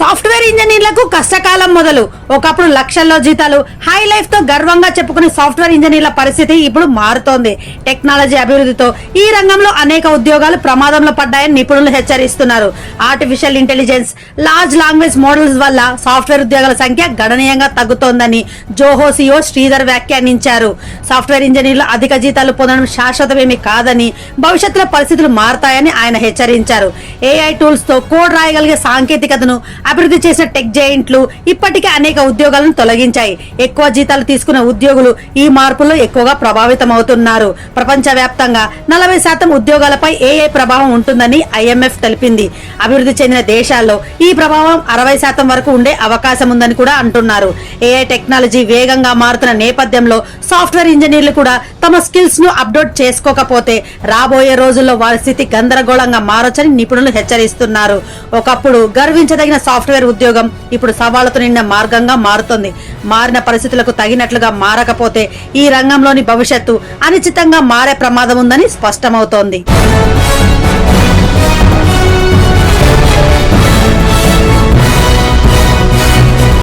Software ఇంజనీర్లకు కష్టకాలం మొదలు. ఒకప్పుడు లక్షల్లో జీతాలు. హై లైఫ్తో గర్వంగా చెప్పుకునే సాఫ్ట్వేర్ ఇంజనీర్ల పరిస్థితి ఇప్పుడు మారుతోంది. టెక్నాలజీ అభివృద్ధితో ఈ రంగంలో అనేక ఉద్యోగాలు ప్రమాదంలో పడ్డాయని నిపుణులు హెచ్చరిస్తున్నారు. Artificial intelligence large language models వల్ల సాఫ్ట్వేర్ ఉద్యోగాల సంఖ్య గణనీయంగా తగ్గుతోందని జోహో సిఓ శ్రీధర్ వ్యాఖ్యానించారు. సాఫ్ట్వేర్ ఇంజనీర్లు అధిక జీతాలు పొందడం శాశ్వతమేమి కాదని భవిష్యత్తులో పరిస్థితులు మారతాయని ఆయన హెచ్చరించారు. ఏఐ టూల్స్తో కోడ్ రాయగలిగే సాంకేతికతను అభివృద్ధి చేసిన టెక్ జైంట్లు ఇప్పటికే అనేక ఉద్యోగాలను తొలగించాయి. ఎక్కువ జీతాలు తీసుకున్న ఉద్యోగులు ఈ మార్పుల్లో ఎక్కువగా ప్రభావితమవుతున్నారు. ప్రపంచవ్యాప్తంగా నలభై శాతం ఉద్యోగాలపై ఏఐ ప్రభావం ఉంటుందని ఐఎంఎఫ్ తెలిపింది. అభివృద్ధి చెందిన దేశాల్లో ఈ ప్రభావం అరవై శాతం వరకు ఉండే అవకాశం ఉందని కూడా అంటున్నారు. ఏఐ టెక్నాలజీ వేగంగా మారుతున్న నేపథ్యంలో సాఫ్ట్వేర్ ఇంజనీర్లు కూడా తమ స్కిల్స్ను అప్డేట్ చేసుకోకపోతే రాబోయే రోజుల్లో వారి స్థితి గందరగోళంగా మారొచ్చని నిపుణులు హెచ్చరిస్తున్నారు. ఒకప్పుడు గర్వించదగిన సాఫ్ట్వేర్ ఉద్యోగం ఇప్పుడు సవాళ్ళతో నిండిన మార్గంగా మారుతుంది. మారిన పరిస్థితులకు తగినట్లుగా మారకపోతే ఈ రంగంలోని భవిష్యత్తు అనిశ్చితంగా మారే ప్రమాదం ఉందని స్పష్టమవుతోంది.